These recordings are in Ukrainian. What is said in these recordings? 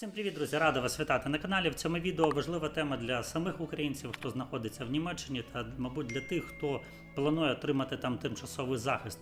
Всім привіт, друзі! Рада вас вітати на каналі. В цьому відео важлива тема для самих українців, хто знаходиться в Німеччині, та, мабуть, для тих, хто планує отримати там тимчасовий захист.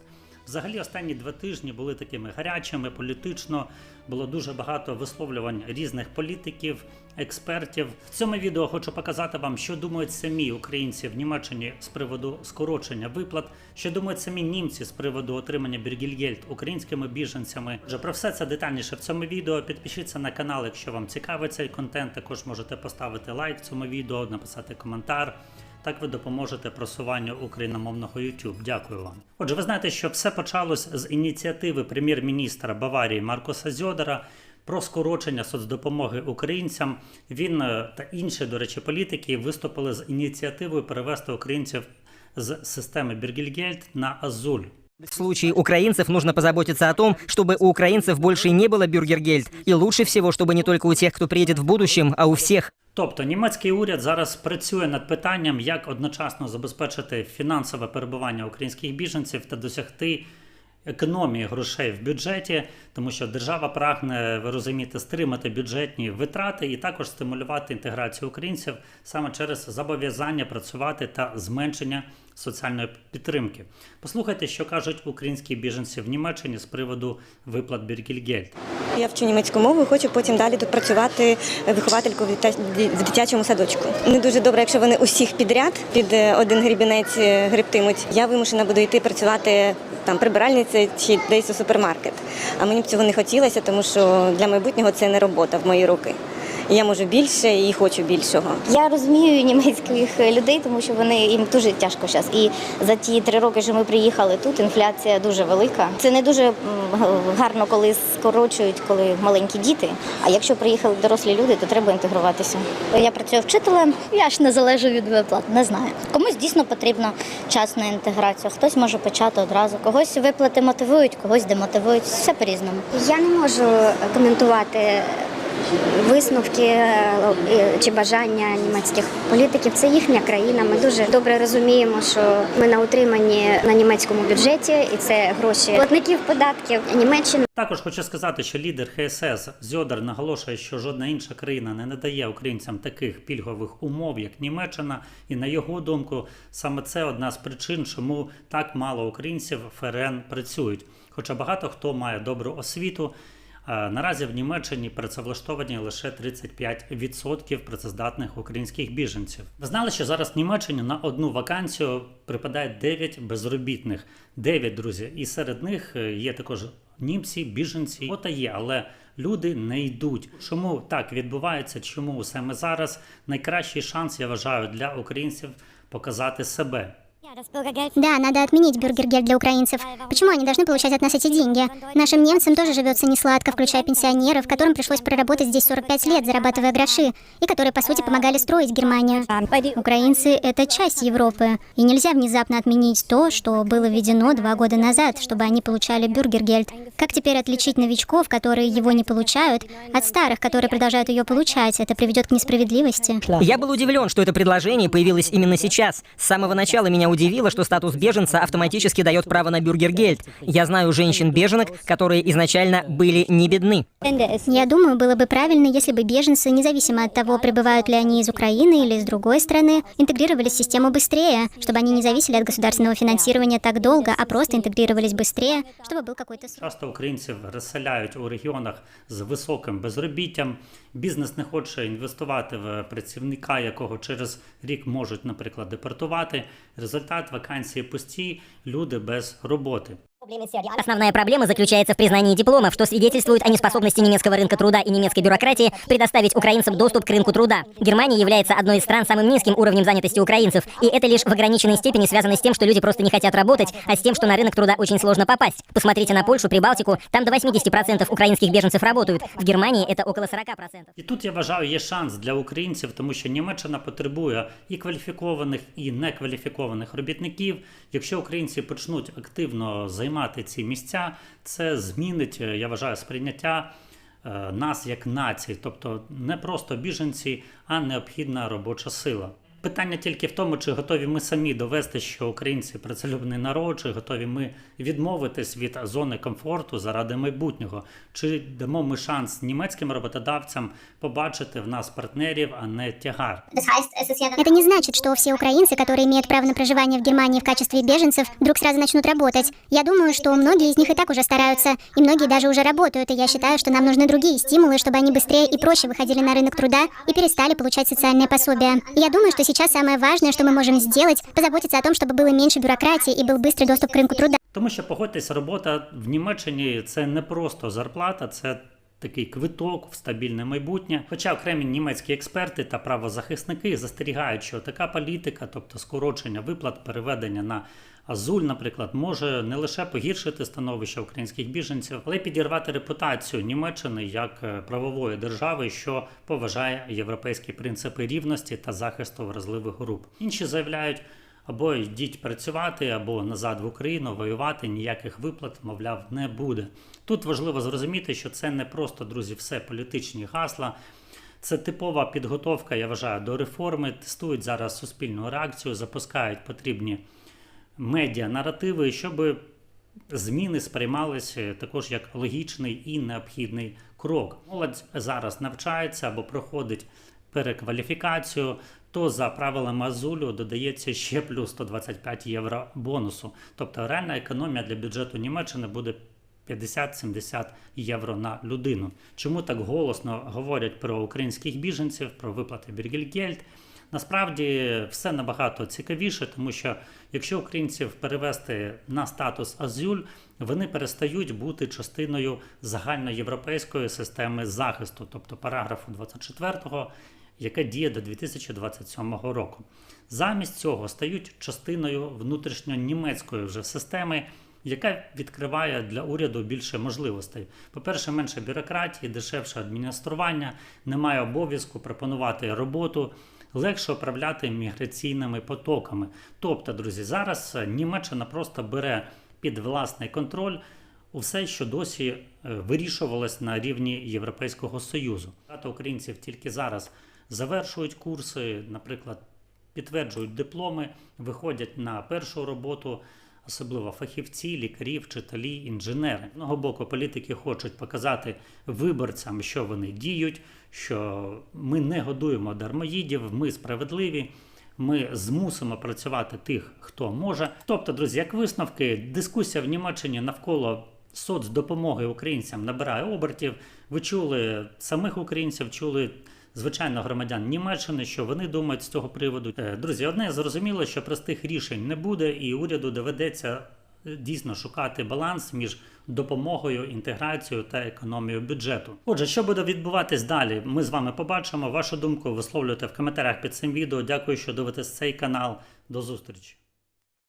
Взагалі, останні два тижні були такими гарячими політично. Було дуже багато висловлювань різних політиків, експертів. В цьому відео хочу показати вам, що думають самі українці в Німеччині з приводу скорочення виплат, що думають самі німці з приводу отримання Біргільгельд українськими біженцями. Вже про все це детальніше в цьому відео. Підпишіться на канал, якщо вам цікавий цей контент. Також можете поставити лайк цьому відео, написати коментар. Так ви допоможете просуванню україномовного YouTube. Дякую вам. Отже, ви знаєте, що все почалось з ініціативи прем'єр-міністра Баварії Маркоса Зьодера про скорочення соцдопомоги українцям. Він е, та інші, до речі, політики виступили з ініціативою перевести українців з системи Біргельгельд на Азуль. В случае украинцев нужно позаботиться о том, чтобы у украинцев больше не было бюргергельд. И лучше всего, чтобы не только у тех, кто приедет в будущем, а у всех. Тобто німецький уряд зараз працює над питанням, як одночасно забезпечити фінансове перебування українських біженців та досягти економії грошей в бюджеті, тому що держава прагне, ви розумієте, стримати бюджетні витрати і також стимулювати інтеграцію українців саме через зобов'язання працювати та зменшення соціальної підтримки. Послухайте, що кажуть українські біженці в Німеччині з приводу виплат Біргельгельд. Я вчу німецьку мову хочу потім далі тут працювати вихователькою в дитя- в дитячому садочку. Не дуже добре, якщо вони усіх підряд під е, один грібінець е, гребтимуть. Я вимушена буду йти працювати там прибиральницею чи десь у супермаркет. А мені б цього не хотілося, тому що для майбутнього це не робота в мої руки. Я можу більше і хочу більшого. Я розумію німецьких людей, тому що вони їм дуже тяжко зараз. І за ті три роки, що ми приїхали тут, інфляція дуже велика. Це не дуже гарно, коли скорочують, коли маленькі діти. А якщо приїхали дорослі люди, то треба інтегруватися. Я працюю вчителем, я ж не залежу від виплат, не знаю. Комусь дійсно потрібно час на інтеграцію, хтось може почати одразу. Когось виплати мотивують, когось демотивують. Все по-різному. Я не можу коментувати висновки е, чи бажання німецьких політиків. Це їхня країна. Ми дуже добре розуміємо, що ми на утриманні на німецькому бюджеті, і це гроші платників податків Німеччини. Також хочу сказати, що лідер ХСС Зьодер наголошує, що жодна інша країна не надає українцям таких пільгових умов, як Німеччина, і на його думку, саме це одна з причин, чому так мало українців ФРН працюють. Хоча багато хто має добру освіту. Е, Наразі в Німеччині працевлаштовані лише 35% працездатних українських біженців. Ви знали, що зараз в Німеччині на одну вакансію припадає 9 безробітних. 9, друзі. І серед них е, є також німці, біженці. Ота є, але люди не йдуть. Чому так відбувається? Чому саме зараз найкращий шанс, я вважаю, для українців показати себе. Да, надо отменить бюргергель для украинцев. Почему они должны получать от нас эти деньги? Нашим немцам тоже живется несладко, включая пенсионеров, которым пришлось проработать здесь 45 лет, зарабатывая гроши, и которые, по сути, помогали строить Германию. Украинцы — это часть Европы, и нельзя внезапно отменить то, что было введено два года назад, чтобы они получали бюргергельд. Как теперь отличить новичков, которые его не получают, от старых, которые продолжают ее получать? Это приведет к несправедливости. Я был удивлен, что это предложение появилось именно сейчас. С самого начала меня удивило, что статус беженца автоматически дает право на бюргергельд. Я знаю женщин-беженок, которые изначально были не бедны. Я думаю, было бы правильно, если бы беженцы, независимо от того, прибывают ли они из Украины или из другой страны, интегрировались в систему быстрее, чтобы они не зависели от государственного финансирования так долго, а просто интегрировались быстрее, чтобы был какой-то срок. Часто українців розселяють у регіонах з високим безробіттям. Бізнес не хоче інвестувати в працівника, якого через рік можуть, наприклад, депортувати. Результат вакансії пусті, люди без роботи. Основная проблема заключается в признании дипломов, что свидетельствует о неспособности немецкого рынка труда и немецкой бюрократии предоставить украинцам доступ к рынку труда. Германия является одной из стран с самым низким уровнем занятости украинцев, и это лишь в ограниченной степени связано с тем, что люди просто не хотят работать, а с тем, что на рынок труда очень сложно попасть. Посмотрите на Польшу, Прибалтику, там до 80% украинских беженцев работают. В Германии это около 40%. І тут я вважаю, є шанс для українців, тому що Німеччина потребує і кваліфікованих, і некваліфікованих робітників. Якщо українці почнуть активно Займати ці місця, це змінить, е, я вважаю, сприйняття е, нас як нації, тобто не просто біженці, а необхідна робоча сила Питання тільки в тому, чи готові ми самі довести, що українці працелюбний народ, чи готові ми відмовитись від зони комфорту заради майбутнього, чи дамо ми шанс німецьким роботодавцям побачити в нас партнерів, а не тягар. Это не значит, что все украинцы, которые имеют право на проживание в Германии в качестве беженцев, вдруг сразу начнут работать. Я думаю, что многие из них и так уже стараются, и многие даже уже работают, и я считаю, что нам нужны другие стимулы, чтобы они быстрее и проще выходили на рынок труда и перестали получать социальные пособия. Я думаю, что сейчас самое важное, что мы можем сделать, позаботиться о том, чтобы было меньше бюрократии и был быстрый доступ к рынку труда. Тому що погодьтесь, робота в Німеччині це не просто зарплата, це такий квиток в стабільне майбутнє. Хоча окремі німецькі експерти та правозахисники застерігають, що така політика, тобто скорочення виплат, переведення на Азуль, наприклад, може не лише погіршити становище українських біженців, але й підірвати репутацію Німеччини як е, правової держави, що поважає європейські принципи рівності та захисту вразливих груп. Інші заявляють. Або йдіть працювати, або назад в Україну воювати, ніяких виплат, мовляв, не буде. Тут важливо зрозуміти, що це не просто, друзі, все політичні гасла. Це типова підготовка, я вважаю, до реформи. Тестують зараз суспільну реакцію, запускають потрібні медіа наративи, щоб зміни сприймалися також як логічний і необхідний крок. Молодь зараз навчається або проходить перекваліфікацію, то за правилами Азулю додається ще плюс 125 євро бонусу. Тобто реальна економія для бюджету Німеччини буде 50-70 євро на людину. Чому так голосно говорять про українських біженців, про виплати Біргельгельд? Насправді все набагато цікавіше, тому що якщо українців перевести на статус Азюль, вони перестають бути частиною загальноєвропейської системи захисту, тобто параграфу 24 яка діє до 2027 року. Замість цього стають частиною внутрішньонімецької вже системи, яка відкриває для уряду більше можливостей. По-перше, менше бюрократії, дешевше адміністрування, немає обов'язку пропонувати роботу. Легше управляти міграційними потоками. Тобто, друзі, зараз Німеччина просто бере під власний контроль усе, що досі е, вирішувалось на рівні Європейського Союзу. Багато українців тільки зараз завершують курси, наприклад, підтверджують дипломи, виходять на першу роботу, особливо фахівці, лікарі, вчителі, інженери. З одного боку, політики хочуть показати виборцям, що вони діють, що ми не годуємо дармоїдів, ми справедливі. Ми змусимо працювати тих, хто може. Тобто, друзі, як висновки, дискусія в Німеччині навколо соцдопомоги українцям набирає обертів. Ви чули самих українців, чули звичайно громадян Німеччини, що вони думають з цього приводу. Е, Друзі, одне зрозуміло, що простих рішень не буде, і уряду доведеться е, дійсно шукати баланс між допомогою, інтеграцією та економією бюджету. Отже, що буде відбуватись далі? Ми з вами побачимо. Вашу думку висловлюйте в коментарях під цим відео. Дякую, що дивитесь цей канал. До зустрічі.